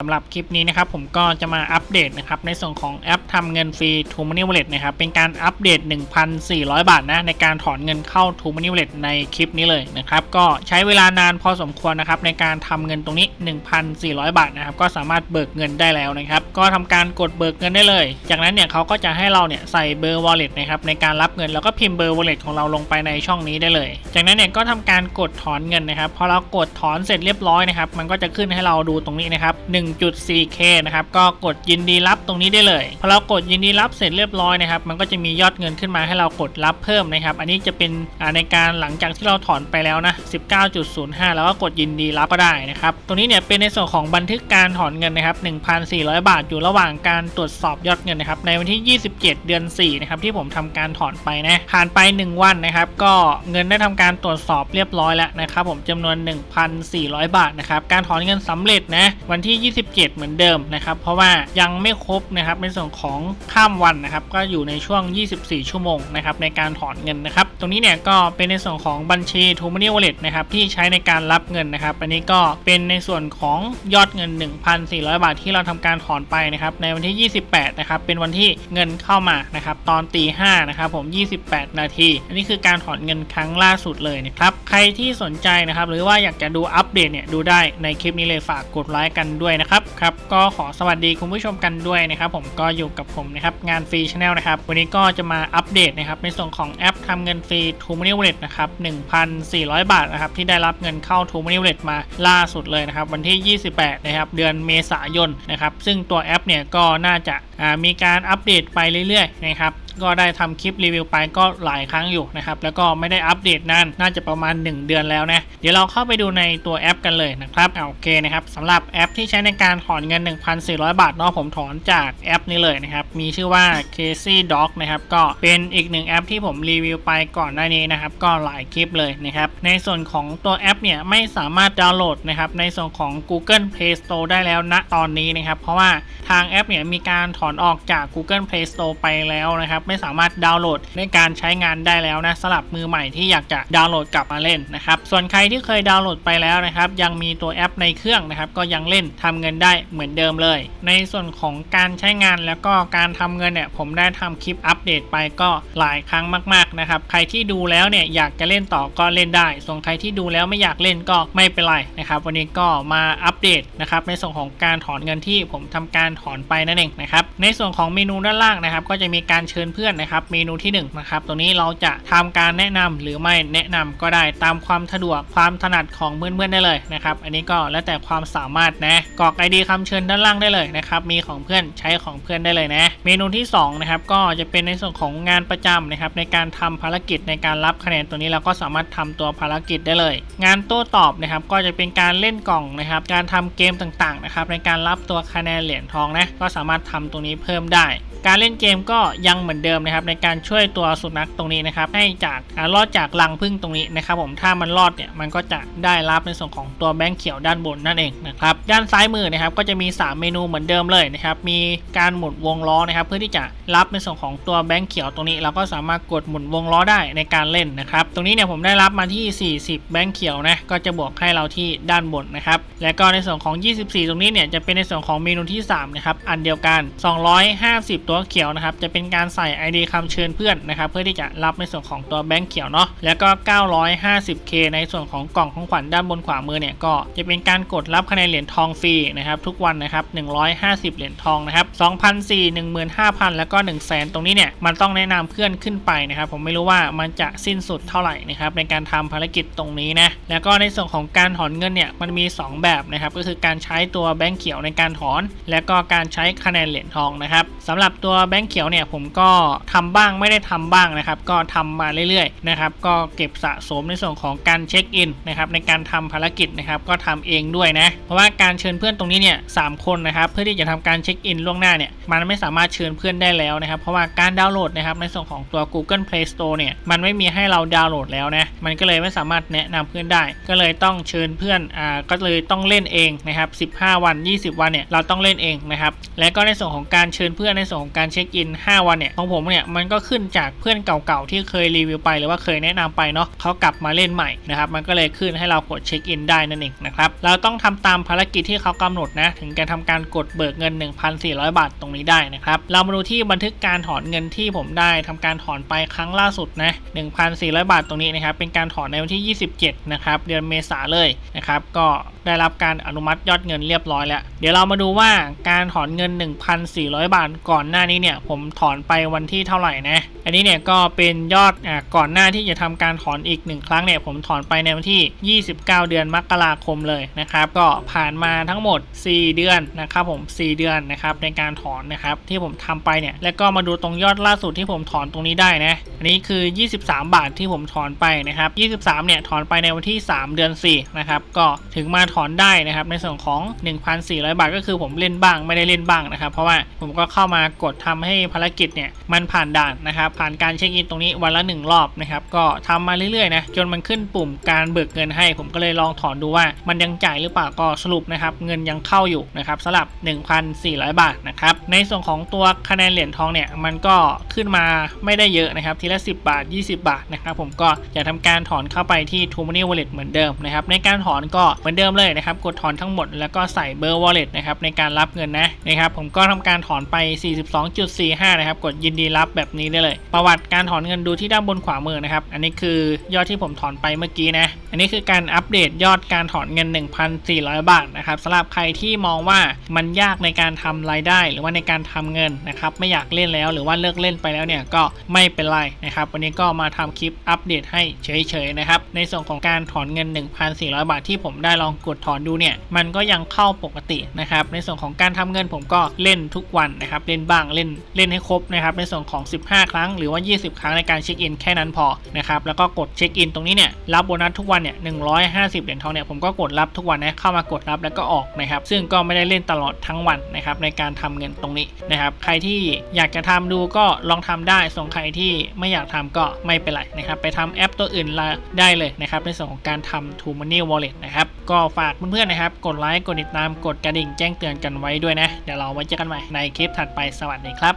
สำหรับคลิปนี้นะครับผมก็จะมาอัปเดตนะครับในส่วนของแอปทำเงินฟรี t ูม Money Wallet นะครับเป็นการอัปเดต 1,400 บาทนะในการถอนเงินเข้า t ูม Money Wallet ในคลิปนี้เลยนะครับก็ใช้เวลานานพอสมควรนะครับในการทำเงินตรงนี้ 1,400 บาทนะครับก็สามารถเบิกเงินได้แล้วนะครับก็ทำการกดเบิกเงินได้เลย จากนั้นเนี่ยเขาก็จะให้เราเนี่ยใส่เบอร์ wallet นะครับในการรับเงินแล้วก็พิมพ์เบอร์ wallet ของเราลงไปในช่องนี้ได้เลย จากนั้นเนี่ยก็ทำการกดถอนเงินนะครับพอเรากดถอนเสร็จเรียบร้อยนะครับมันก็จะขึ้นให้เราดูตรงนี้นะครับ 1.4k นะครับก็กดยินดีรับตรงนี้ได้เลยพอเรากดยินดีรับเสร็จเรียบร้อยนะครับมันก็จะมียอดเงินขึ้นมาให้เรากดรับเพิ่มนะครับ อันนี้จะเป็นในการหลังจากที่เราถอนไปแล้วนะ 19.05 แล้วก็กดยินดีรับก็ได้นะครับตรงนี้เนี่ยเป็นในส่วนของบันทึกการถอนเงินนะครับ 1,400 บาทอยู่ระหว่างการตรวจสอบยอดเงินนะครับในวันที่ 27 เดือน 4 นะครับที่ผมทำการถอนไปนะผ่านไป 1 วันนะครับ ก็เงินได้ทำการตรวจสอบเรียบร้อยแล้วนะครับผมจำนวน 1,400 บาทนะครับการถอนเงินสำเร็จนะวันที่27 เหมือนเดิมนะครับ เพราะว่ายังไม่ครบนะครับในส่วนของข้ามวันนะครับ ก็อยู่ในช่วง 24 ชั่วโมงนะครับในการถอนเงินนะครับ ตรงนี้เนี่ยก็เป็นในส่วนของบัญชี t ูม Money Wallet นะครับที่ใช้ในการรับเงินนะครับ อันนี้ก็เป็นในส่วนของยอดเงิน 1,400 บาทที่เราทำการถอนไปนะครับ ในวันที่ 28 นะครับ เป็นวันที่เงินเข้ามานะครับ ตอนตี5นะครับผม 28 นาที อันนี้คือการถอนเงินครั้งล่าสุดเลยนะครับ ใครที่สนใจนะครับ หรือว่าอยากจะดูอัปเดตเนี่ยดูได้ในคลิปนี้เลยฝากกดไลค์กันด้วยนะครับครับครับก็ขอสวัสดีคุณผู้ชมกันด้วยนะครับผมก็อยู่กับผมนะครับงานฟรีชาแนลนะครับวันนี้ก็จะมาอัปเดตนะครับในส่วนของแอปทำเงินฟรีทูม o n e y w a l l e t นะครับ1,400 บาทนะครับที่ได้รับเงินเข้าทูม o n e y w a l l e t มาล่าสุดเลยนะครับวันที่ 28 นะครับเดือนเมษายนนะครับซึ่งตัวแอปเนี่ยก็น่าจะ มีการอัปเดตไปเรื่อยๆนะครับก็ได้ทำคลิปรีวิวไปก็หลายครั้งอยู่นะครับแล้วก็ไม่ได้อัปเดตนานน่าจะประมาณ 1 เดือนแล้วนะเดี๋ยวเราเข้าไปดูในตัวแอปกันเลยนะครับโอเคนะครับสำหรับแอปที่ใช้ในการถอนเงิน 1,400 บาทเนาะผมถอนจากแอปนี้เลยนะครับมีชื่อว่า Casey Dog นะครับก็เป็นอีกหนึ่งแอปที่ผมรีวิวไปก่อนหน้านี้นะครับก็หลายคลิปเลยนะครับในส่วนของตัวแอปเนี่ยไม่สามารถดาวน์โหลดนะครับในส่วนของ Google Play Store ได้แล้วณตอนนี้นะครับเพราะว่าทางแอปเนี่ยมีการถอนออกจาก Google Play Store ไปแล้วนะครับ ไม่สามารถดาวน์โหลดในการใช้งานได้แล้วนะสำหรับมือใหม่ที่อยากจะดาวน์โหลดกลับมาเล่นนะครับส่วนใครที่เคยดาวน์โหลดไปแล้วนะครับยังมีตัวแอปในเครื่องนะครับก็ยังเล่นทำเงินได้เหมือนเดิมเลย ในส่วนของการใช้งานแล้วก็การทำเงินเนี่ยผมได้ทำคลิปอัปเดตไปก็หลายครั้งมากๆนะครับใครที่ดูแล้วเนี่ยอยากจะเล่นต่อก็เล่นได้ ส่วนใครที่ดูแล้วไม่อยากเล่นก็ไม่เป็นไรนะครับวันนี้ก็มาอัปเดตนะครับในส่วนของการถอนเงินที่ผมทำการถอนไปนั่นเองนะครับในส่วนของเมนูด้านล่างนะครับ ก็จะมีการเชิญเพื่อนนะครับ เมนูที่1นะครับตรงนี้เราจะทำการแนะนำหรือไม่แนะนำก็ได้ตามความสะดวกความถนัดของเพื่อนๆได้เลยนะครับ อันนี้ก็แล้วแต่ความสามารถนะกรอกไอดีคำเชิญด้านล่างได้เลยนะครับมีของเพื่อนใช้ของเพื่อนได้เลยนะ เมนูที่2นะครับก็จะเป็นในส่วนของงานประจำนะครับในการทำภารกิจในการรับคะแนนตัวนี้เราก็สามารถทำตัวภารกิจได้เลย งานโต้ตอบนะครับก็จะเป็นการเล่นกล่องนะครับการทำเกมต่างๆนะครับในการรับตัวคะแนนเหรียญทองนะก็สามารถทำตรงนี้เพิ่มได้ การเล่นเกมก็ยังเหมือนเดิมนะครับในการช่วยตัวสุนัขตรงนี้นะครับให้จากรอดจากรังพึ่งตรงนี้นะครับผมถ้ามันรอดเนี่ยมันก็จะได้รับในส่วนของตัวแบงค์เขียวด้านบนนั่นเองนะครับด้านซ้ายมือนะครับก็จะมี 3 เมนูเหมือนเดิมเลยนะครับมีการหมุนวงล้อนะครับเพื่อที่จะรับในส่วนของตัวแบงค์เขียวตรงนี้ เราก็สามารถกดหมุนวงล้อได้ในการเล่นนะครับตรงนี้เนี่ยผมได้รับมาที่ 40 แบงค์เขียวนะก็จะบวกให้เราที่ด้านบนนะครับแล้วก็ในส่วนของ 24 ตรงนี้เนี่ยจะเป็นในส่วนของเมนูที่3นะครับอันเดียวกัน 250ตัวเขียวนะครับจะเป็นการใส่ ID คำเชิญเพื่อนนะครับเพื่อที่จะรับในส่วนของตัวแบงค์เขียวเนาะแล้วก็ 950k ในส่วนของกล่องของขวัญด้านบนขวามือเนี่ยก็จะเป็นการกดรับคะแนนเหรียญทองฟรีนะครับทุกวันนะครับ150 เหรียญทองนะครับ2,400 15,000 แล้วก็ 1 0 0 0 0แตรงนี้เนี่ยมันต้องแนะนำเพื่อนขึ้นไปนะครับผมไม่รู้ว่ามันจะสิ้นสุดเท่าไหร่นะครับในการทำภารกิจตรงนี้นะแล้วก็ในส่วนของการถอนเงินเนี่ยมันมี 2 แบบนะครับก็คือการใช้ตัวแบงค์เขียวในการถอน และก็การใช้คะแนนเหรียญทองนะครับ สำหรับตัวแบงค์เขียวเนี่ยผมก็ทำบ้างไม่ได้ทำบ้างนะครับก็ทำมาเรื่อยๆนะครับก็เก็บสะสมในส่วนของการเช็คอินนะครับในการทำภารกิจนะครับก็ทำเองด้วยนะเพราะว่าการเชิญเพื่อนตรงนี้เนี่ยสามคนนะครับเพื่อที่จะทำการเช็คอินล่วงหน้าเนี่ยมันไม่สามารถเชิญเพื่อนได้แล้วนะครับเพราะว่าการดาวน์โหลดนะครับในส่วนของตัว Google Play Store เนี่ยมันไม่มีให้เราดาวน์โหลดแล้วนะมันก็เลยไม่สามารถแนะนำเพื่อนได้ ก็เลยต้องเชิญเพื่อนอ่าก็เลยต้องเล่นเองนะครับ15 วัน 20 วันเนี่ยเราต้องเล่นเองนะครับและก็ในส่วนของการเชิญเพื่อนในส่วนของการเช็คอิน 5 วันเนี่ยของผมเนี่ยมันก็ขึ้นจากเพื่อนเก่าๆที่เคยรีวิวไปหรือว่าเคยแนะนำไปเนาะเขากลับมาเล่นใหม่นะครับมันก็เลยขึ้นให้เรากดเช็คอินได้นั่นเองนะครับเราต้องทำตามภารกิจที่เขากำหนดนะถึงจะทำการกดเบิกเงิน 1,400 บาทตรงนี้ได้นะครับเรามาดูที่บันทึกการถอนเงินที่ผมได้ทำการถอนไปครั้งล่าสุดนะ1,400 บาทตรงนี้นะครับเป็นการถอนในวันที่ 27 นะครับเดือนเมษาเลยนะครับก็ได้รับการอนุมัติยอดเงินเรียบร้อยแล้ว เดี๋ยวเรามาดูว่าการถอนเงิน 1,400 บาทก่อนหน้านี้เนี่ยผมถอนไปวันที่เท่าไหร่นะ อันนี้เนี่ยก็เป็นยอดอ่าก่อนหน้าที่จะทำการถอนอีกหนึ่งครั้งเนี่ยผมถอนไปในวันที่ 29 เดือนมกราคมเลยนะครับ ก็ผ่านมาทั้งหมด 4 เดือนนะครับผม 4 เดือนนะครับในการถอนนะครับที่ผมทำไปเนี่ยแล้วก็มาดูตรงยอดล่าสุดที่ผมถอนตรงนี้ได้นะ อันนี้คือ 23 บาทที่ผมถอนไปนะครับ 23 เนี่ยถอนไปในวันที่ 3 เดือน4นะครับก็ถึงมาถอนได้นะครับในส่วนของ 1,400 บาทก็คือผมเล่นบ้างไม่ได้เล่นบ้างนะครับ เพราะว่าผมก็เข้ามากดทำให้ภารกิจเนี่ยมันผ่านด่านนะครับผ่านการเช็คอินตรงนี้วันละ 1 รอบนะครับก็ทำมาเรื่อยๆนะจนมันขึ้นปุ่มการเบิกเงินให้ ผมก็เลยลองถอนดูว่ามันยังจ่ายหรือเปล่าก็สรุปนะครับเงินยังเข้าอยู่นะครับสำหรับ 1,400 บาทนะครับในส่วนของตัวคะแนนเหรียญทองเนี่ยมันก็ขึ้นมาไม่ได้เยอะนะครับทีละ 10 บาท 20 บาทนะครับผมก็จะทำการถอนเข้าไปที่ t o m o n e y Wallet เหมือนเดิมนะครับในการถอนก็เหมือนเดิมเลยนะครับกดถอนทั้งหมดแล้วก็ใส่เบอร์ wallet นะครับในการรับเงินนะนะครับผมก็ทำการถอนไป42.45 นะครับ กดยินดีรับแบบนี้ได้เลย ประวัติการถอนเงินดูที่ด้านบนขวามือนะครับ อันนี้คือยอดที่ผมถอนไปเมื่อกี้นะ อันนี้คือการอัปเดตยอดการถอนเงิน 1,400 บาทนะครับสำหรับใครที่มองว่ามันยากในการทำรายได้ หรือว่าในการทำเงินนะครับ ไม่อยากเล่นแล้วหรือว่าเลิกเล่นไปแล้วเนี่ยก็ไม่เป็นไรนะครับ วันนี้ก็มาทำคลิปอัปเดตให้เฉยๆนะครับ ในส่วนของการถอนเงิน 1,400 บาทที่ผมได้ลองกดถอนดูเนี่ย มันก็ยังเข้าปกตินะครับ ในส่วนของการทำเงินผมก็เล่นทุกวันนะครับเล่นบ้างเล่นเล่นให้ครบนะครับในส่วนของ 15 ครั้งหรือว่า 20 ครั้งในการเช็คอินแค่นั้นพอนะครับแล้วก็กดเช็คอินตรงนี้เนี่ยรับโบนัสทุกวันเนี่ย150 เหรียญทองเนี่ยผมก็กดรับทุกวันนะเข้ามากดรับแล้วก็ออกนะครับซึ่งก็ไม่ได้เล่นตลอดทั้งวันนะครับในการทำเงินตรงนี้นะครับใครที่อยากจะทำดูก็ลองทำได้ส่วนใครที่ไม่อยากทำก็ไม่เป็นไรนะครับไปทำแอปตัวอื่นละได้เลยนะครับในส่วนของการทำ t o Money Wallet นะครับก็ฝากเพื่อนๆนะครับกดไลค์กดติดตามกดกระดิ่งแจ้งเตือนกันไว้ด้วยนะเดี๋ยวเราไว้เจอกันใหม่ในคลิปถัดไปสวัสดีครับ